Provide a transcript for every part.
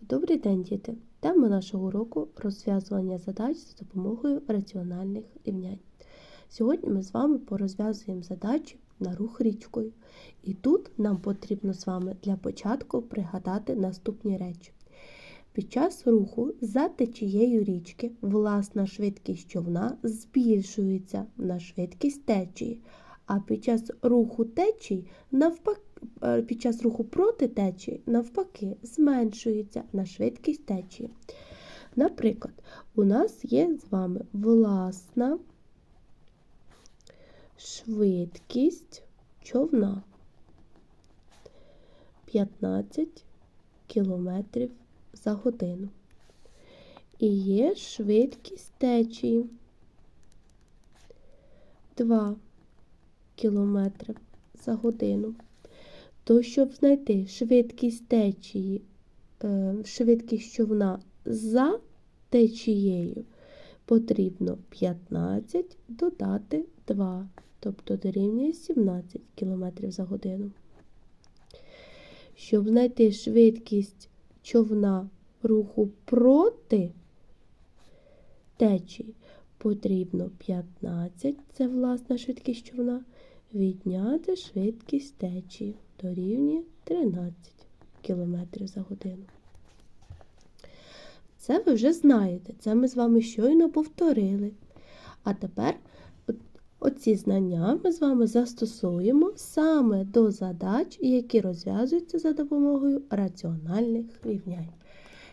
Добрий день, діти! Тема нашого уроку розв'язування задач за допомогою раціональних рівнянь. Сьогодні ми з вами порозв'язуємо задачі на рух річкою. І тут нам потрібно з вами для початку пригадати наступні речі. Під час руху за течією річки власна швидкість човна збільшується на швидкість течії, а під час руху течії навпаки е, під час руху проти течії, навпаки, зменшується на швидкість течії. Наприклад, у нас є з вами власна швидкість човна 15 км за годину. І є швидкість течії 2 км за годину. То, щоб знайти швидкість течії, е, швидкість човна за течією, потрібно 15 додати 2, тобто дорівнює 17 км за годину. Щоб знайти швидкість човна руху проти течії, потрібно 15, це власна швидкість човна, відняти швидкість течії дорівнює 13 км за годину. Це ви вже знаєте, це ми з вами щойно повторили. А тепер оці знання ми з вами застосуємо саме до задач, які розв'язуються за допомогою раціональних рівнянь.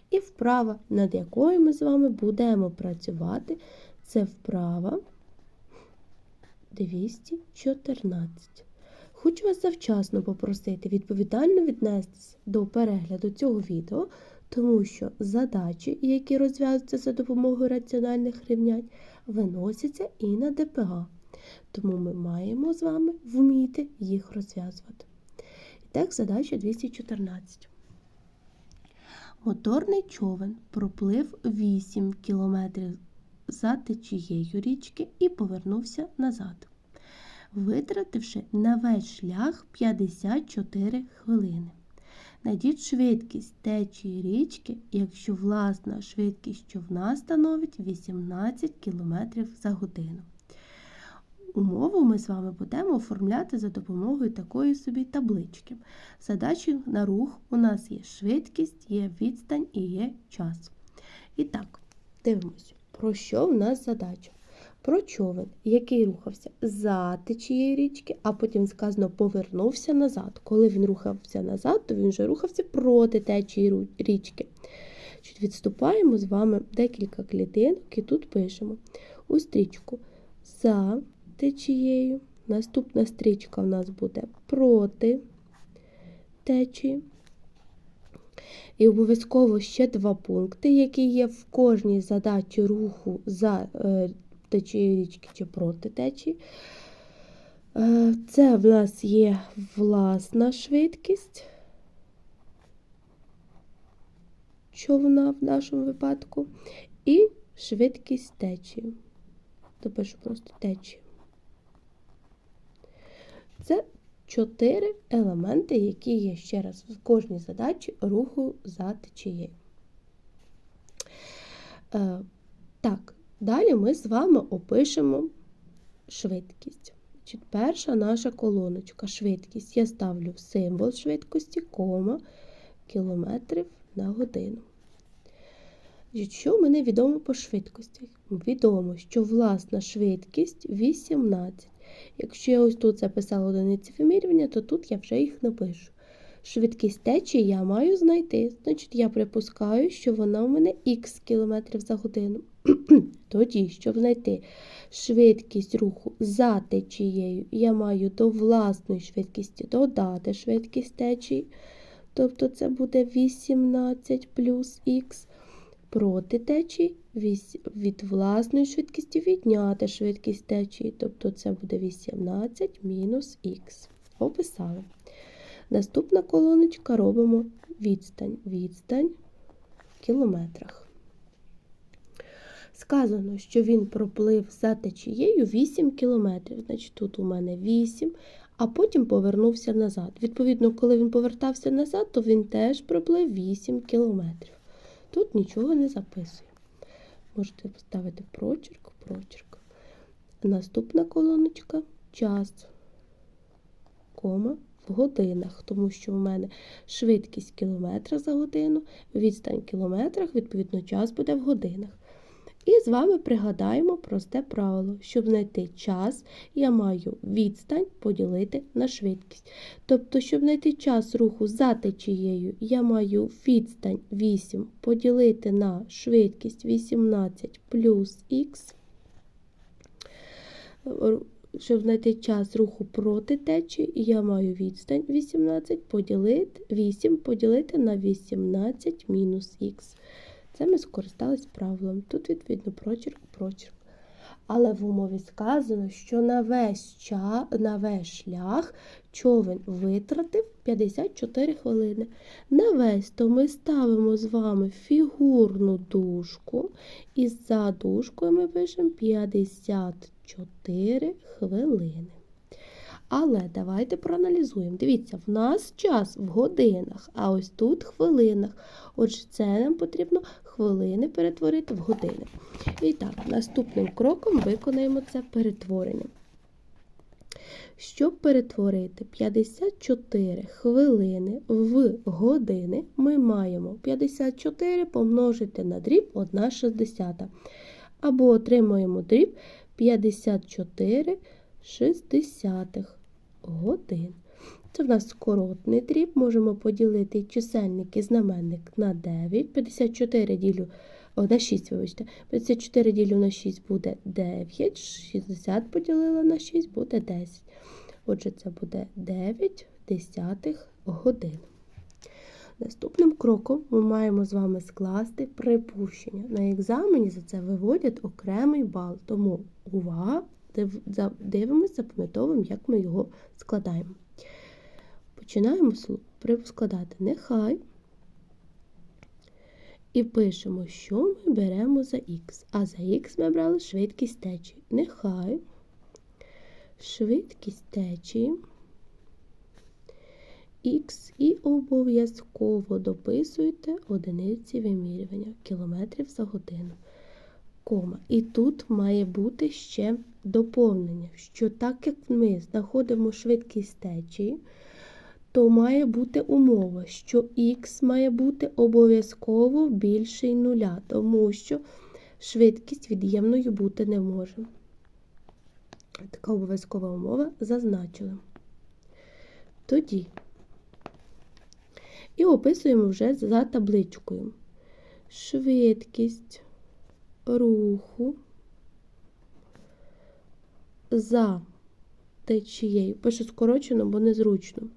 І вправа, над якою ми з вами будемо працювати, це вправа 214. Хочу вас завчасно попросити відповідально віднестися до перегляду цього відео, тому що задачі, які розв'язуються за допомогою раціональних рівнянь, виносяться і на ДПА. Тому ми маємо з вами вміти їх розв'язувати. І так, задача 214. Моторний човен проплив 8 кілометрів за течією річки і повернувся назад, витративши на весь шлях 54 хвилини. Найдіть швидкість течії річки, якщо власна швидкість човна становить 18 км за годину. Умову ми з вами будемо оформляти за допомогою такої собі таблички. Задачі на рух у нас є швидкість, є відстань і є час. І так, дивимося, про що в нас задача? Про човен, який рухався за течією річки, а потім сказано повернувся назад. Коли він рухався назад, то він вже рухався проти течії річки. Відступаємо з вами декілька клітинок і тут пишемо у стрічку за течією. Наступна стрічка в нас буде проти течії. І обов'язково ще два пункти, які є в кожній задачі руху за течією річки чи проти течії. Е, Це в нас є власна швидкість човна в нашому випадку, і швидкість течії. Допишу просто течію. Це чотири елементи, які є ще раз в кожній задачі руху за течією. Е, так, далі ми з вами опишемо швидкість. Значить, перша наша колоночка швидкість. Я ставлю символ швидкості, кома, кілометрів на годину. Що в мене відомо по швидкості? Відомо, що власна швидкість 18. Якщо я ось тут записала одиниці вимірювання, то тут я вже їх напишу. Швидкість течії я маю знайти. Значить, я припускаю, що вона у мене х км за годину. Тоді, щоб знайти швидкість руху за течією, я маю до власної швидкості додати швидкість течії. Тобто це буде 18 плюс х проти течії від власної швидкості відняти швидкість течії, тобто це буде 18 мінус х. Описали. Наступна колоночка робимо відстань. Відстань в кілометрах. Сказано, що він проплив за течією 8 кілометрів. Значить, тут у мене 8, а потім повернувся назад. Відповідно, коли він повертався назад, то він теж проплив 8 кілометрів. Тут нічого не записує. Можете поставити прочерк, прочерк. Наступна колоночка час, кома в годинах, тому що в мене швидкість кілометра за годину, відстань в кілометрах, відповідно, час буде в годинах. І з вами пригадаємо просте правило. Щоб знайти час, я маю відстань поділити на швидкість. Тобто, щоб знайти час руху за течією, я маю відстань 8 поділити на швидкість 18 плюс х. Щоб знайти час руху проти течії, я маю відстань 18 поділити, 8 поділити на 18 мінус х. Це ми скористались правилом. Тут, відповідно, прочерк, прочерк. Але в умові сказано, що на весь, ча, на весь шлях човен витратив 54 хвилини. На весь то ми ставимо з вами фігурну дужку, і за дужкою ми пишемо 54 хвилини. Але давайте проаналізуємо. Дивіться, в нас час в годинах, а ось тут хвилинах. Отже, це нам потрібно хвилини перетворити в години. І так, наступним кроком виконаємо це перетворення. Щоб перетворити 54 хвилини в години, ми маємо 54 помножити на дріб 1,60. Або отримуємо дріб 54 шістдесятих годин. Це в нас скоротний дріб, можемо поділити чисельник і знаменник на 9. 54 ділю о, на 6, вибачте. 54 ділю на 6 буде 9, 60 поділила на 6 буде 10. Отже, це буде 9 десятих годин. Наступним кроком ми маємо з вами скласти припущення. На екзамені за це виводять окремий бал, тому увага! дивимося, запам'ятовуємо, як ми його складаємо. Починаємо складати нехай. І пишемо, що ми беремо за х. А за х ми брали швидкість течії. Нехай швидкість течії х і обов'язково дописуйте одиниці вимірювання кілометрів за годину кома. І тут має бути ще доповнення, що так як ми знаходимо швидкість течії, то має бути умова, що х має бути обов'язково більший нуля, тому що швидкість від'ємною бути не може. Така обов'язкова умова зазначила. Тоді і описуємо вже за табличкою. Швидкість руху за течією. Пишу скорочено, бо незручно.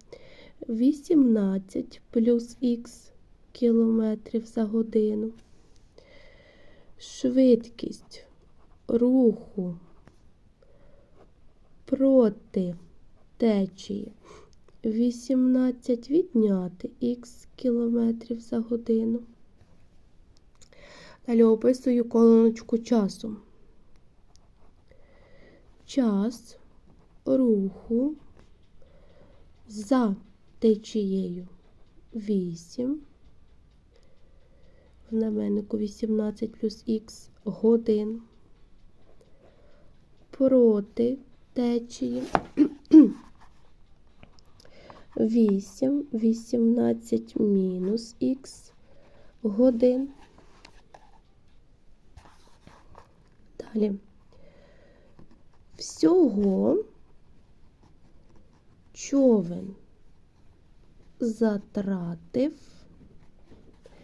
18 плюс х кілометрів за годину. Швидкість руху проти течії 18 відняти х кілометрів за годину. Далі описую колоночку часу. Час руху за течією. 8, в знаменнику 18 плюс х годин, проти течії. 8, 18 мінус х годин. Далі. Всього човен затратив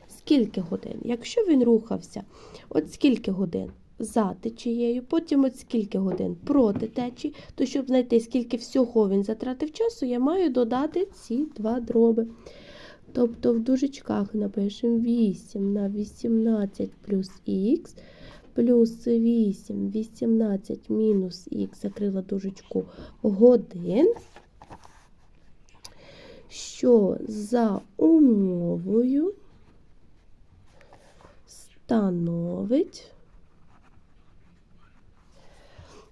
скільки годин? Якщо він рухався, от скільки годин за течією, потім от скільки годин проти течії, то щоб знайти, скільки всього він затратив часу, я маю додати ці два дроби. Тобто в дужечках напишемо 8 на 18 плюс х плюс 8, 18 мінус х, закрила дужечку годин, що за умовою становить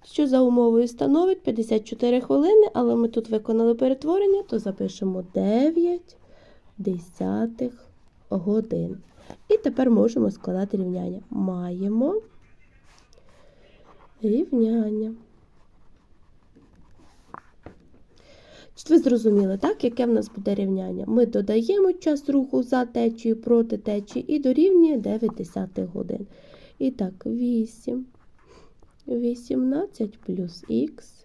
що за умовою становить 54 хвилини, але ми тут виконали перетворення, то запишемо 9 десятих годин. І тепер можемо складати рівняння. Маємо рівняння. Ви зрозуміли, так, яке в нас буде рівняння? Ми додаємо час руху за течією, проти течії і дорівнює 9 десятих годин. І так, 8, 18 плюс х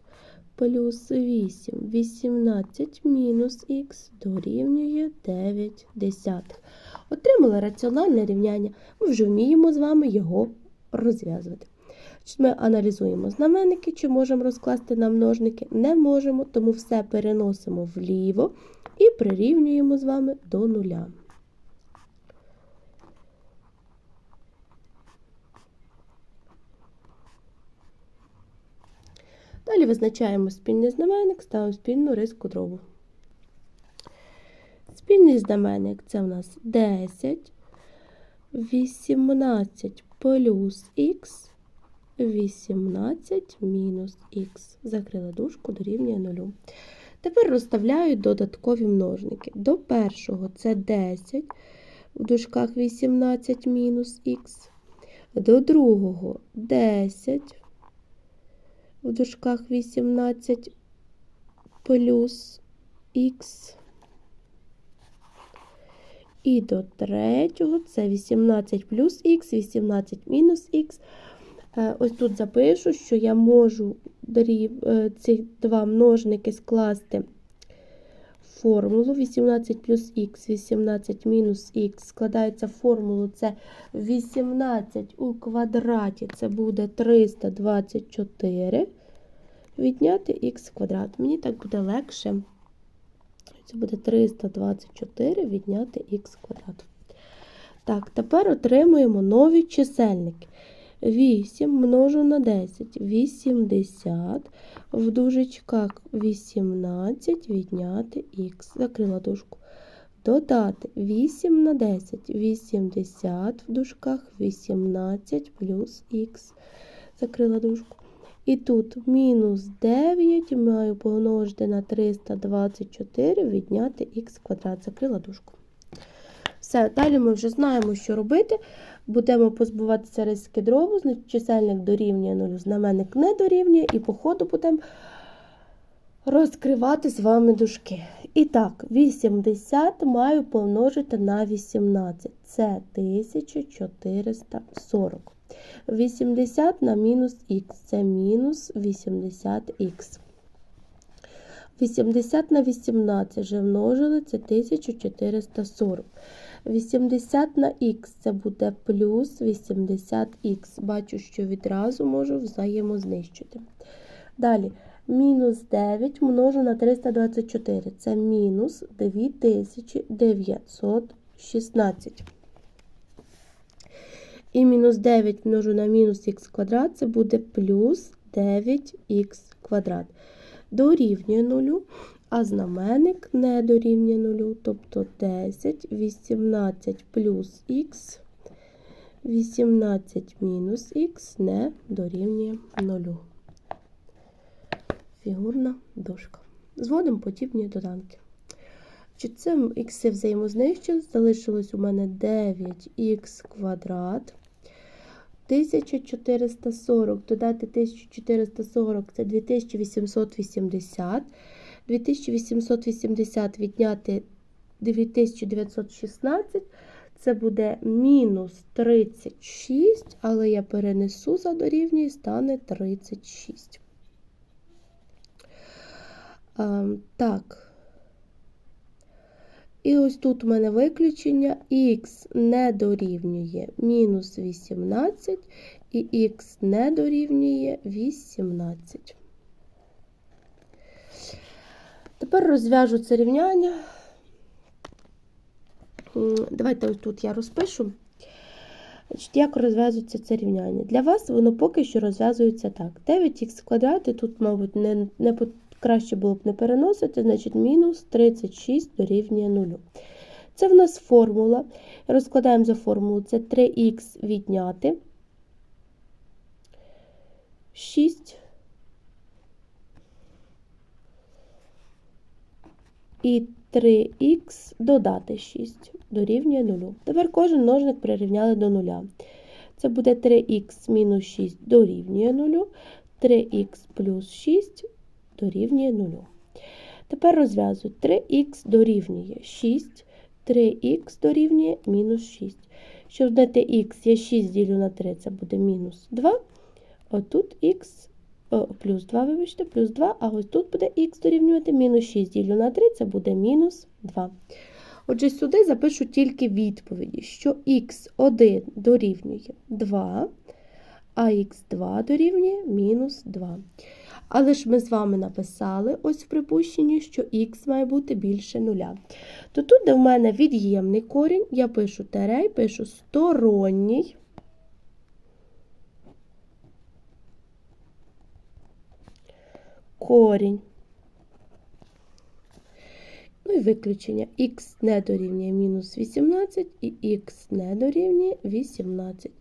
плюс 8, 18 мінус х дорівнює 9 десятих. Отримали раціональне рівняння. Ми вже вміємо з вами його розв'язувати. Ми аналізуємо знаменники, чи можемо розкласти на множники. Не можемо, тому все переносимо вліво і прирівнюємо з вами до нуля. Далі визначаємо спільний знаменник, ставимо спільну риску дробу. Спільний знаменник це в нас 10, 18 плюс х, 18 мінус х. Закрила дужку, дорівнює 0. Тепер розставляю додаткові множники. До першого це 10, в дужках 18 мінус х. До другого 10, в дужках 18 плюс х. І до третього це 18 плюс х, 18 мінус х. Ось тут запишу, що я можу ці два множники скласти в формулу 18 плюс х, 18 мінус х. Складається формулу це 18 у квадраті, це буде 324. Відняти х квадрат. Мені так буде легше. Це буде 324 відняти х квадрат. Так, тепер отримуємо нові чисельники. 8 множу на 10, 80, в дужечках 18 відняти х, закрила дужку. Додати 8 на 10, 80, в дужках 18 плюс х, закрила дужку. І тут мінус 9 маю помножити на 324, відняти х квадрат, закрила дужку. Все, далі ми вже знаємо, що робити. Будемо позбуватися дробу, значить чисельник дорівнює 0, знаменник не дорівнює, і по ходу будемо розкривати з вами дужки. І так, 80 маю помножити на 18. Це 1440. 80 на мінус х, це мінус 80х. 80 на 18 вже множили, це 1440. 80 на х це буде плюс 80х. Бачу, що відразу можу взаємознищити. Далі, мінус 9 множу на 324. Це мінус 2916. І мінус 9 множу на мінус х квадрат, це буде плюс 9х квадрат. Дорівнює 0 а знаменник не дорівнює 0, тобто 10, 18 плюс х, 18 мінус х не дорівнює 0. Фігурна дошка. Зводимо подібні доданки. Чи це х взаємознищили, залишилось у мене 9х квадрат. 1440 додати 1440 це 2880. 2880 відняти 2916, це буде мінус 36, але я перенесу за дорівнює, стане 36. А, так. І ось тут у мене виключення х не дорівнює мінус 18, і х не дорівнює 18. Тепер розв'яжу це рівняння. Давайте ось тут я розпишу. Як розв'язується це рівняння? Для вас воно поки що розв'язується так. 9х квадрат, і тут, мабуть, не, не краще було б не переносити, значить, мінус 36 дорівнює 0. Це в нас формула. Розкладаємо за формулу, це 3х відняти 6 і 3х додати 6 дорівнює 0. Тепер кожен множник прирівняли до 0. Це буде 3х мінус 6 дорівнює 0, 3х плюс 6 дорівнює 0. Тепер розв'язую 3х дорівнює 6, 3х дорівнює мінус 6. Щоб знайти х, я 6 ділю на 3, це буде мінус 2. Отут х о, плюс 2, вибачте, плюс 2, а ось тут буде х дорівнювати мінус 6 ділю на 3, це буде мінус 2. Отже, сюди запишу тільки відповіді, що х1 дорівнює 2, а х2 дорівнює мінус 2. Але ж ми з вами написали ось в припущенні, що х має бути більше нуля. То тут, де в мене від'ємний корінь, я пишу терей, пишу сторонній. Корінь. Ну і виключення. х не дорівнює мінус 18 і х не дорівнює 18.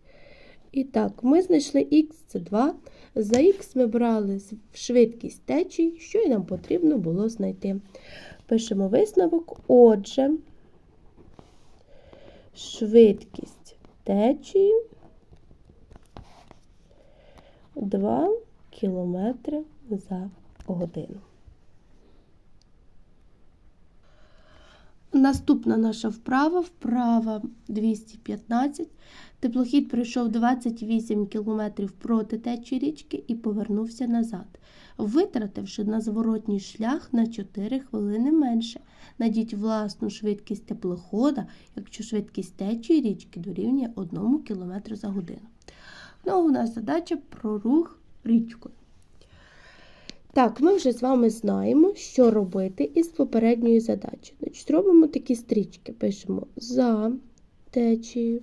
І так, ми знайшли х це 2. За х ми брали швидкість течії, що й нам потрібно було знайти. Пишемо висновок. Отже, швидкість течії 2 км за годину. Наступна наша вправа, вправа 215. Теплохід пройшов 28 км проти течії річки і повернувся назад, витративши на зворотній шлях на 4 хвилини менше. Найдіть власну швидкість теплохода, якщо швидкість течії річки дорівнює 1 км за годину. Ну, у нас задача про рух річкою. Так, ми вже з вами знаємо, що робити із попередньої задачі. Значить, Робимо такі стрічки, пишемо за течією,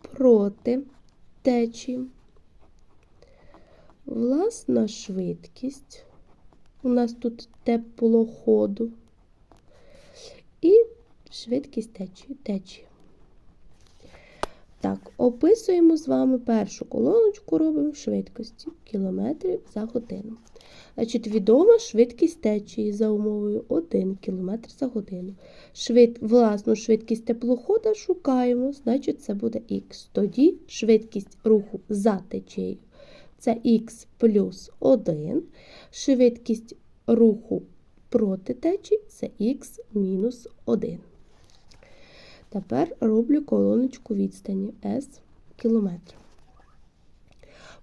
проти течії, власна швидкість. У нас тут теплоходу і швидкість течії. течії. Так, описуємо з вами першу колоночку, робимо швидкості кілометрів за годину. Значить, відома швидкість течії за умовою 1 км за годину. Швид... Власну швидкість теплохода шукаємо, значить, це буде х. Тоді швидкість руху за течією це х плюс 1. Швидкість руху проти течії це х мінус 1. Тепер роблю колоночку відстані S кілометрів.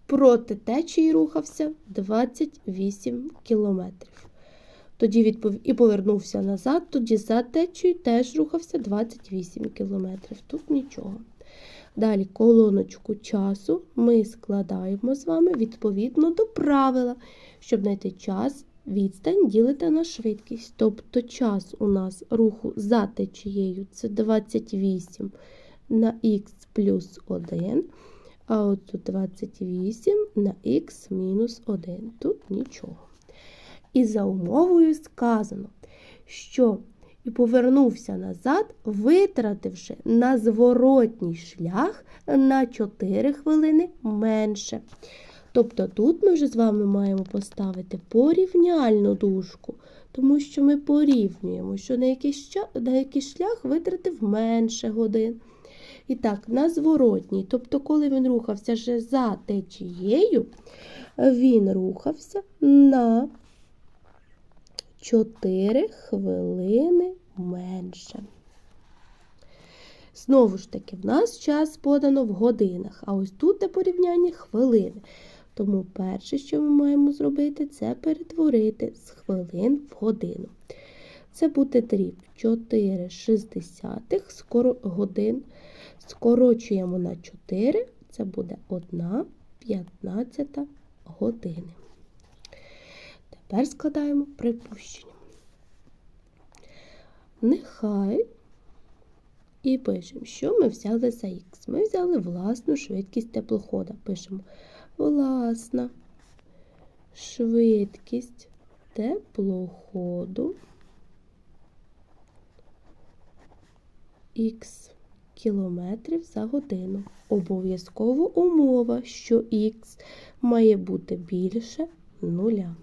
Проти течії рухався 28 кілометрів. Тоді відпов... і повернувся назад, тоді за течією теж рухався 28 кілометрів. Тут нічого. Далі колоночку часу ми складаємо з вами відповідно до правила, щоб знайти час Відстань ділите на швидкість. Тобто час у нас руху за течією це 28 на х плюс 1, а от тут 28 на х мінус 1. Тут нічого. І за умовою сказано, що і повернувся назад, витративши на зворотній шлях на 4 хвилини менше. Тобто тут ми вже з вами маємо поставити порівняльну дужку, тому що ми порівнюємо, що на якийсь, якийсь шлях витратив менше годин. І так, на зворотній, тобто, коли він рухався вже за течією, він рухався на 4 хвилини менше. Знову ж таки, в нас час подано в годинах, а ось тут де порівняння хвилини. Тому перше, що ми маємо зробити, це перетворити з хвилин в годину. Це буде дріб 4 шістдесятих скоро годин. Скорочуємо на 4, це буде 1 15 години. Тепер складаємо припущення. Нехай і пишемо, що ми взяли за х. Ми взяли власну швидкість теплохода. Пишемо власна швидкість теплоходу х кілометрів за годину. Обов'язково умова, що х має бути більше нуля.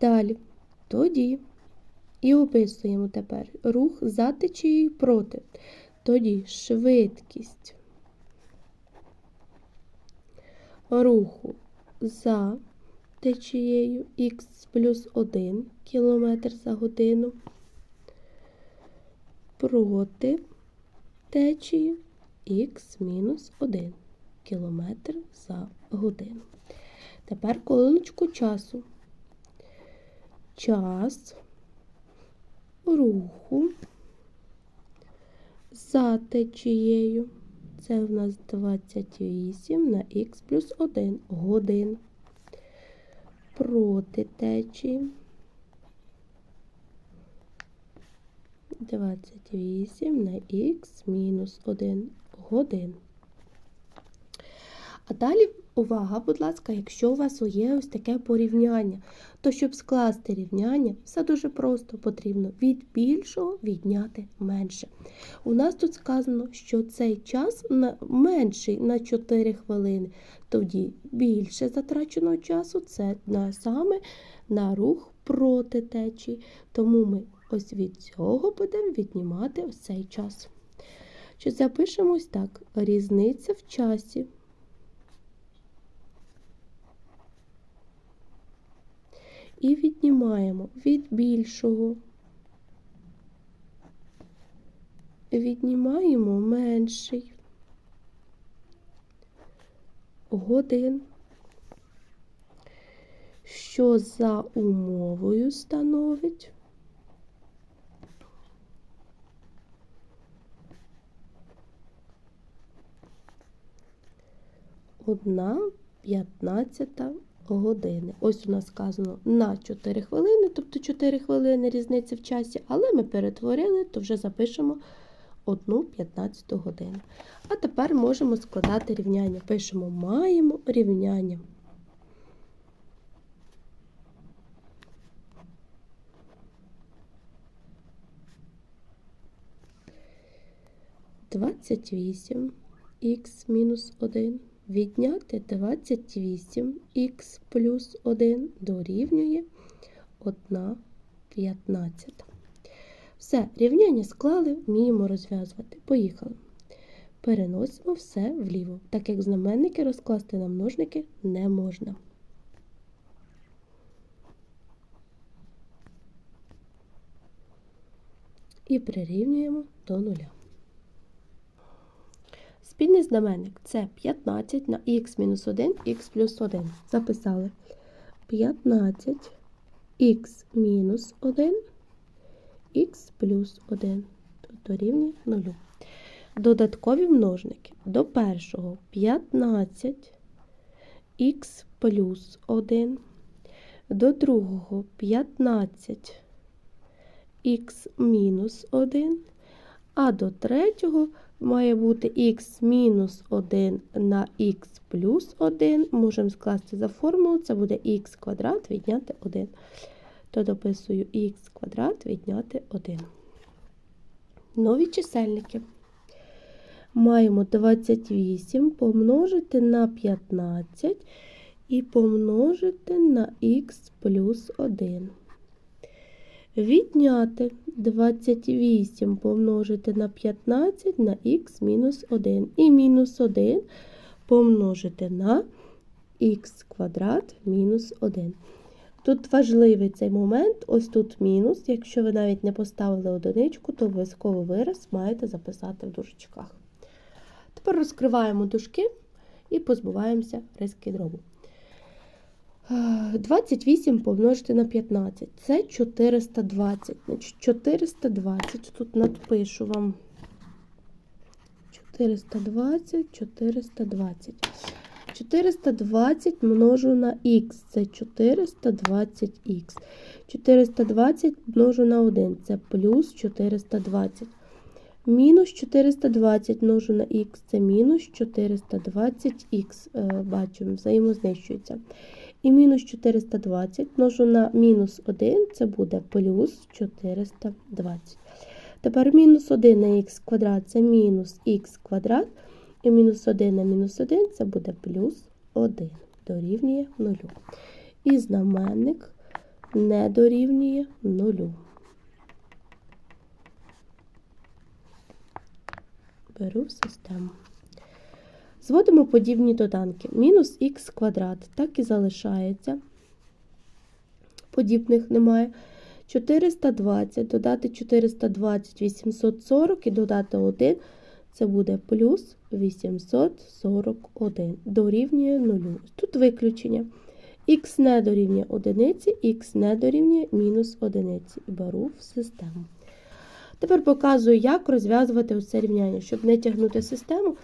Далі. Тоді. І описуємо тепер рух за течією проти. Тоді швидкість руху за течією х плюс 1 км за годину проти течії х мінус 1 км за годину. Тепер колоночку часу. Час руху за течією. Це в нас 28 на х плюс 1 годин. Проти течії. 28 на х мінус 1 годин. А далі, увага, будь ласка, якщо у вас є ось таке порівняння, то щоб скласти рівняння, все дуже просто потрібно від більшого відняти менше. У нас тут сказано, що цей час менший на 4 хвилини, тоді більше затраченого часу це на саме на рух проти течії. Тому ми ось від цього будемо віднімати ось цей час. Чи запишемо ось так: різниця в часі. І віднімаємо від більшого. Віднімаємо менший. Годин, що за умовою становить? Одна п'ятнадцята години. Ось у нас сказано на 4 хвилини, тобто 4 хвилини різниця в часі, але ми перетворили, то вже запишемо 1 15 годину. А тепер можемо складати рівняння. Пишемо маємо рівняння. Двадцять вісім х мінус один відняти 28х плюс 1 дорівнює 1 15. Все, рівняння склали, вміємо розв'язувати. Поїхали. Переносимо все вліво, так як знаменники розкласти на множники не можна. І прирівнюємо до нуля. Спільний знаменник це 15 на х мінус 1, х плюс 1. Записали 15 х мінус 1, х плюс 1. Тут дорівнює 0. Додаткові множники. До першого 15 х плюс 1. До другого 15 х мінус 1. А до третього має бути х мінус 1 на х плюс 1. Можемо скласти за формулу, це буде х квадрат відняти 1. То дописую х квадрат відняти 1. Нові чисельники. Маємо 28 помножити на 15 і помножити на х плюс 1. Відняти 28 помножити на 15 на х мінус 1. І мінус 1 помножити на х квадрат мінус 1. Тут важливий цей момент, ось тут мінус. Якщо ви навіть не поставили одиничку, то обов'язково вираз маєте записати в дужечках. Тепер розкриваємо дужки і позбуваємося риски дробу. 28 помножити на 15. Це 420. Значить, 420. Тут надпишу вам 420, 420. 420 множу на х. Це 420х. 420 множу на 1. Це плюс 420. Мінус 420 множу на х. Це мінус 420х. Бачимо, взаємознищується. І мінус 420 множу на мінус 1, це буде плюс 420. Тепер мінус 1 на х квадрат це мінус х квадрат. І мінус 1 на мінус 1 це буде плюс 1. Дорівнює 0. І знаменник не дорівнює нулю. Беру в систему. Зводимо подібні доданки. Мінус х квадрат так і залишається. Подібних немає. 420, додати 420, 840 і додати 1, це буде плюс 841. Дорівнює 0. Тут виключення. Х не дорівнює 1, х не дорівнює мінус 1. Беру в систему. Тепер показую, як розв'язувати оце рівняння, щоб не тягнути систему,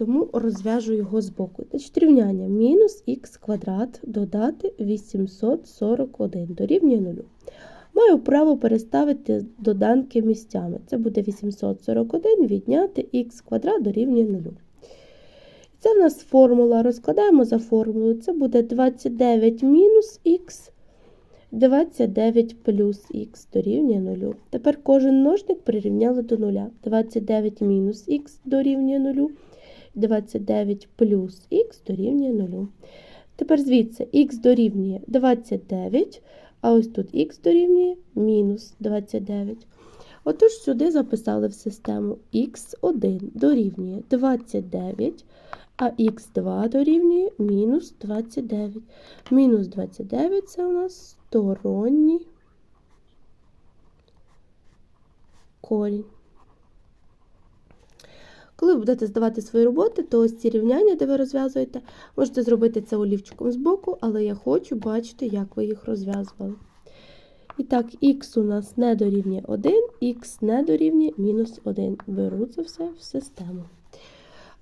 тому розв'яжу його збоку. Значить, рівняння мінус х квадрат додати 841 дорівнює 0. Маю право переставити доданки місцями. Це буде 841 відняти х квадрат дорівнює 0. Це в нас формула. Розкладаємо за формулою. Це буде 29 мінус х, 29 плюс х дорівнює 0. Тепер кожен множник прирівняли до 0. 29 мінус х дорівнює 0. 29 плюс х дорівнює 0. Тепер звідси х дорівнює 29, а ось тут х дорівнює мінус 29. Отож, сюди записали в систему х1 дорівнює 29, а х2 дорівнює мінус 29. Мінус 29 це у нас сторонній корінь. Коли ви будете здавати свої роботи, то ось ці рівняння, де ви розв'язуєте, можете зробити це олівчиком з боку, але я хочу бачити, як ви їх розв'язували. І так, х у нас не дорівнює 1, х не дорівнює мінус 1. Беру це все в систему.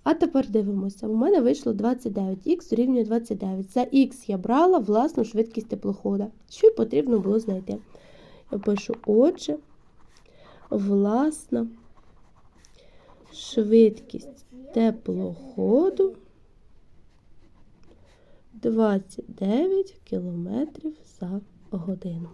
А тепер дивимося. У мене вийшло 29, х дорівнює 29. За х я брала власну швидкість теплохода. Що й потрібно було знайти? Я пишу, отже, власна швидкість теплоходу 29 км за годину.